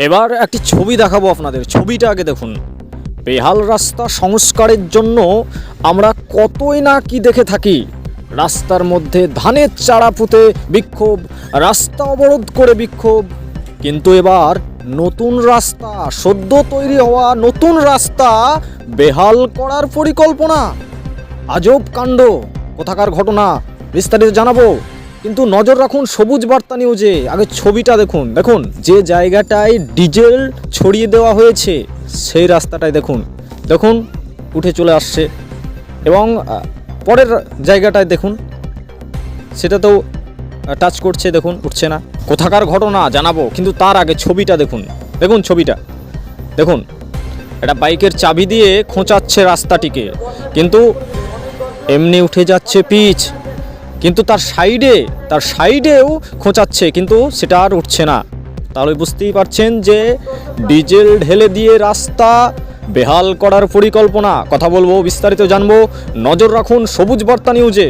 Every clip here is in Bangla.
এবার একটি ছবি দেখাবো আপনাদের। ছবিটা আগে দেখুন। বেহাল রাস্তা সংস্কারের জন্য আমরা কতই না কি দেখে থাকি। রাস্তার মধ্যে ধানের চারা পুঁতে বিক্ষোভ, রাস্তা অবরোধ করে বিক্ষোভ। কিন্তু এবার নতুন রাস্তা, সদ্য তৈরি হওয়া নতুন রাস্তা বেহাল করার পরিকল্পনা। আজব কাণ্ড, কোথাকার ঘটনা, বিস্তারিত জানাব। কিন্তু নজর রাখুন সবুজ বার্তা নিউজে। আগে ছবিটা দেখুন। দেখুন, যে জায়গাটায় ডিজেল ছড়িয়ে দেওয়া হয়েছে, সেই রাস্তাটায় দেখুন। দেখুন, উঠে চলে আসছে। এবং পরের জায়গাটায় দেখুন। সেটাতেও টাচ করছে, দেখুন, উঠছে না। কোথাকার ঘটনা জানাব, কিন্তু তার আগে ছবিটা দেখুন। দেখুন ছবিটা। দেখুন, একটা বাইকের চাবি দিয়ে খোঁচাচ্ছে রাস্তাটিকে। কিন্তু এমনি উঠে যাচ্ছে পিচ। কিন্তু তার সাইডে, তার সাইডেও খোঁচাচ্ছে, কিন্তু সেটা আর উঠছে না। তাহলে বুঝতেই পারছেন যে ডিজেল ঢেলে দিয়ে রাস্তা বেহাল করার পরিকল্পনা। কথা বলব, বিস্তারিত জানব। নজর রাখুন সবুজ বার্তা নিউজে।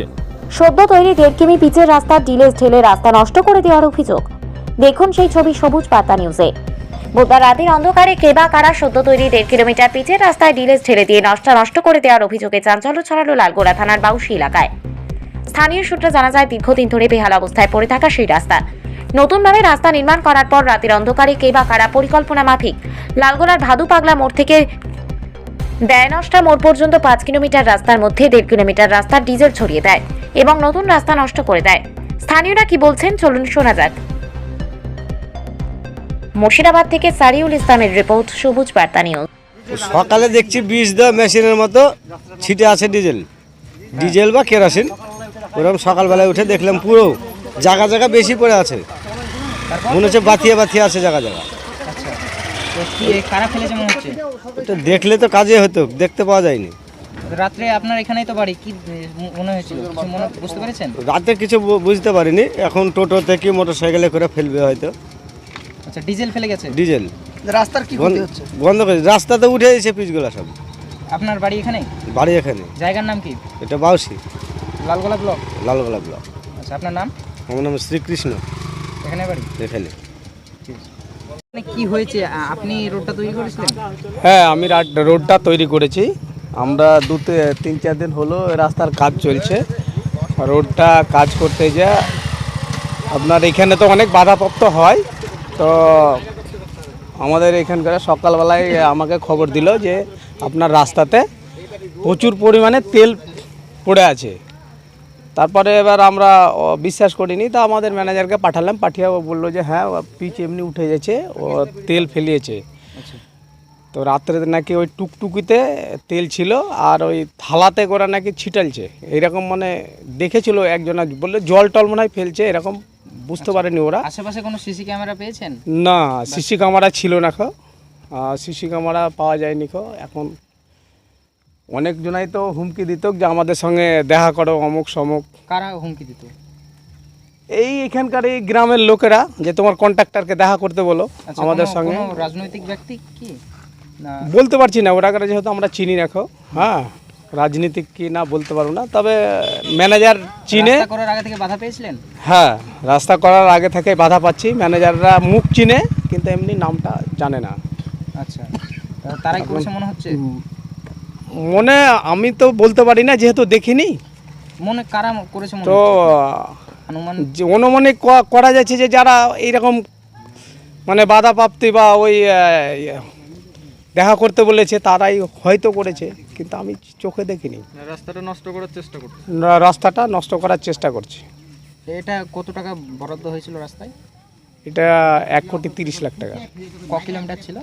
সদ্য তৈরি দেড় কিমি পিচের রাস্তা ডিলেজ ঢেলে রাস্তা নষ্ট করে দেওয়ার অভিযোগ। দেখুন সেই ছবি সবুজ পাতা নিউজে। বুধবার রাতের অন্ধকারে কেবা কারা সদ্য তৈরি দেড় কিলোমিটার পিচের রাস্তায় ডিলেজ ঢেলে দিয়ে নষ্ট নষ্ট করে দেওয়ার অভিযোগে চাঞ্চল্য ছড়ালো লালগোড়া থানার বাউসি এলাকায়। স্থানীয় সূত্রে জানা যায়, দীর্ঘদিন ধরে বেহাল অবস্থায় পড়ে থাকা সেই রাস্তা। নতুনভাবে রাস্তা নির্মাণ করার পর রাতের অন্ধকারে কেবা কারা পরিকল্পনা মাফিক? লালগোড়ার ভাদু পাগলা মোড় থেকে দেয়নষ্টা মোড় পর্যন্ত পাঁচ কিলোমিটার রাস্তার মধ্যে দেড় কিলোমিটার রাস্তার ডিজেল ছড়িয়ে দেয় এবং নতুন রাস্তা নষ্ট করে দেয়। স্থানীয়রা কি বলছেন? চলুন শোনা যাক। মুর্শিদাবাদ থেকে সারিউল ইসলামের রিপোর্ট, সবুজ বার্তা নিউজ। সকালে দেখছি বিষ দেওয়া মেশিনের মতো ছিটে আছে ডিজেল। ডিজেল বা কেরোসিন। ওরকম সকালবেলায় উঠে দেখলাম পুরো জায়গা জায়গা বেশি পড়ে আছে। মনে হচ্ছে বাথিয়ে বাথিয়ে আছে জায়গা জায়গা তো কি মনে হচ্ছে? এটা দেখলে তো কাজে হতো দেখতে পাওয়া যায়নি। রাত্রে আপনার এখানেই তো বাড়ি কি মনে হয়েছিল? মনে বুঝতে পেরেছেন? রাতে কিছু বু- বুঝতে পারিনি এখন টোটো থেকে মোটর সাইকেলে করে ফেলবে হয়তো। আচ্ছা ডিজেল ফেলে গেছে? ডিজেল। রাস্তার কি বন্ধ হচ্ছে? বন্ধ করে রাস্তাতে উঠে এসে পিচগুলো সব। আপনার বাড়ি এখানে বাড়ি এখানে। জায়গার নাম কি? এটা বাউসি। লালগোলা ব্লক? লালগোলা ব্লক। আচ্ছা আপনার নাম? আমার নাম শ্রীকৃষ্ণ। এখানে বাড়ি? এখানে। মানে কি হয়েছে? আপনি রোডটা তৈরি করেছিলেন? হ্যাঁ আমি রোডটা তৈরি করেছি। আমরা দু তিন চার দিন হলো রাস্তার কাজ চলছে। রোডটা কাজ করতে যা আপনার এখানে তো অনেক বাধাপ্রাপ্ত হয়। তো আমাদের এখানকার সকালবেলায় আমাকে খবর দিল যে আপনার রাস্তাতে প্রচুর পরিমাণে তেল পড়ে আছে। তারপরে এবার আমরা বিশ্বাস করিনি তা আমাদের ম্যানেজারকে পাঠালাম পাঠিয়ে বলল যে হ্যাঁ ও পিচ এমনি উঠে গেছে ও তেল ফেলিয়েছে। তো রাত্রে নাকি ওই টুকটুকিতে তেল ছিল আর ওই থালাতে করে নাকি ছিটালছে। এরকম মানে দেখেছিল একজনা বললে জল টল মনে হয় ফেলছে এরকম বুঝতে পারেনি ওরা। আশেপাশে কোনো সিসি ক্যামেরা পেয়েছেন? না সিসি ক্যামেরা ছিল না খো। সিসি ক্যামেরা পাওয়া যায়নি খো এখন অনেকজনাই তো হুমকি দিত যে আমাদের সঙ্গে দেখা করো অমুক সমুক। কারা হুমকি দিত? এই এখানকার এই গ্রামের লোকেরা যে তোমার কন্ট্রাক্টরকে দেখা করতে বলো আচ্ছা, আমাদের সঙ্গে। রাজনৈতিক ব্যক্তি কি? বলতে পারছি না ওরা যেহেতু আমরা চিনি রাখো হ্যাঁ রাজনীতিক কি না বলতে পারব না তবে ম্যানেজার চিনে। করার আগে থেকে বাধা পেয়েছিলেন? হ্যাঁ রাস্তা করার আগে থেকে বাধা পাচ্ছি ম্যানেজাররা মুখ চিনে কিন্তু এমনি নামটা জানে না। আচ্ছা। তারাই করেছে মনে হচ্ছে? মনে আমি তো বলতে পারি না যেহেতু দেখিনি। মনে কারা করেছে মনে তো? অনুমান যে অনুমানিক ক- করা যাচ্ছে যে যারা এইরকম মানে বাধা প্রাপ্তি বা ওই আহ, ইয়ে, দেখা করতে বলেছে তারাই হয়তো করেছে কিন্তু আমি চোখে দেখিনি। রাস্তাটা নষ্ট করার চেষ্টা করছে। রা- রাস্তাটা নষ্ট করার চেষ্টা করছে। এটা কত টাকা বরাদ্দ হয়েছিল রাস্তায়? এটা এক কোটি তিরিশ লাখ টাকা। ক কিলোমিটার ছিল?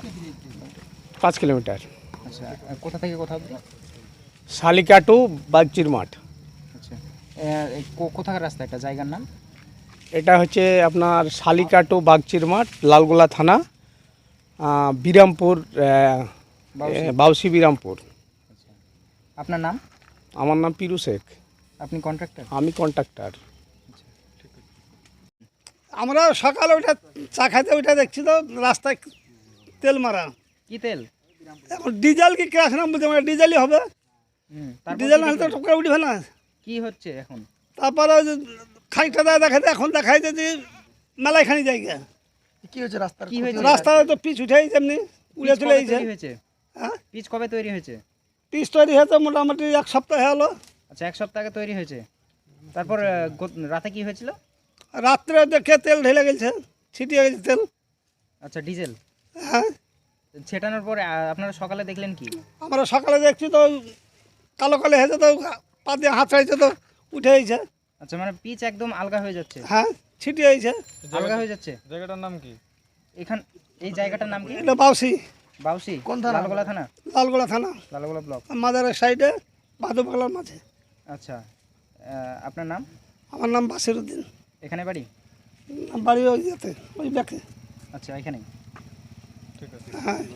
পাঁচ কিলোমিটার। আচ্ছা কোথা থেকে কোথা অবধি শালিকা টু বাগচির মাঠ। আচ্ছা এ- কো- কোথাকার রাস্তা এটা? জায়গার নাম? এটা হচ্ছে আপনার শালিকা টু বাগচির মাঠ লালগোলা থানা আহ, বিরামপুর আহ, বাউসি। এ, বাউসি। বিরামপুর। আপনার নাম? আমার নাম পিরু শেখ। আপনি কন্ট্রাক্টর আমি কন্ট্রাক্টর আমরা সকালে উঠে চা খাইতে ওইটা দেখছি তো রাস্তায় তেল মারা। কি তেল? এখন ডিজেল কি কেরাসিন বুঝতে মানে ডিজেলই হবে। তারপর ডিজেল না হলে তো? টপকা উঠবে না। কি হচ্ছে এখন? তারপরে খানিকটা দেয় দেখাতে এখন দেখাইতে যে মেলায় খানি জায়গা। কি হয়েছে রাস্তার কি হয়েছে? রাস্তায় তো পিচ উঠেই যেমনি উড়ে চলে গেছে। হয়েছে? হ্যাঁ? পিচ কবে তৈরি হয়েছে? পিচ তৈরি হয়েছে মোটামুটি এক সপ্তাহ হলো। আচ্ছা এক সপ্তাহ আগে তৈরি হয়েছে। তারপর রাতে কি হয়েছিল? রাত্রে দেখে তেল ঢেলে গেছে ছিটিয়ে গেছে তেল। আচ্ছা ডিজেল হ্যাঁ। ছেটানোর পরে আপনারা সকালে দেখলেন কি? আমরা সকালে দেখছি তো কালো কালো হয়েছে তো পা দিয়ে হাত চাইছে তো উঠে গেছে আচ্ছা মানে পিচ একদম আলগা হয়ে যাচ্ছে? হ্যাঁ ছিটিয়ে হয়েছে আলগা হয়ে যাচ্ছে? জায়গাটার নাম কি? এখান এই জায়গাটার নাম কি? এটা বাউসি। বাউসি? কোন থানা? লালগোলা থানা? লালগোলা থানা। লালগোলা ব্লক। মাদারের সাইডে বাদু বাংলার মাঝে। আচ্ছা আপনার নাম? আমার নাম বাসির উদ্দিন। এখানে বাড়ি? বাড়ি ওই ইয়েতে ওই ব্যাকে। আচ্ছা এখানেই। হ্যাঁ।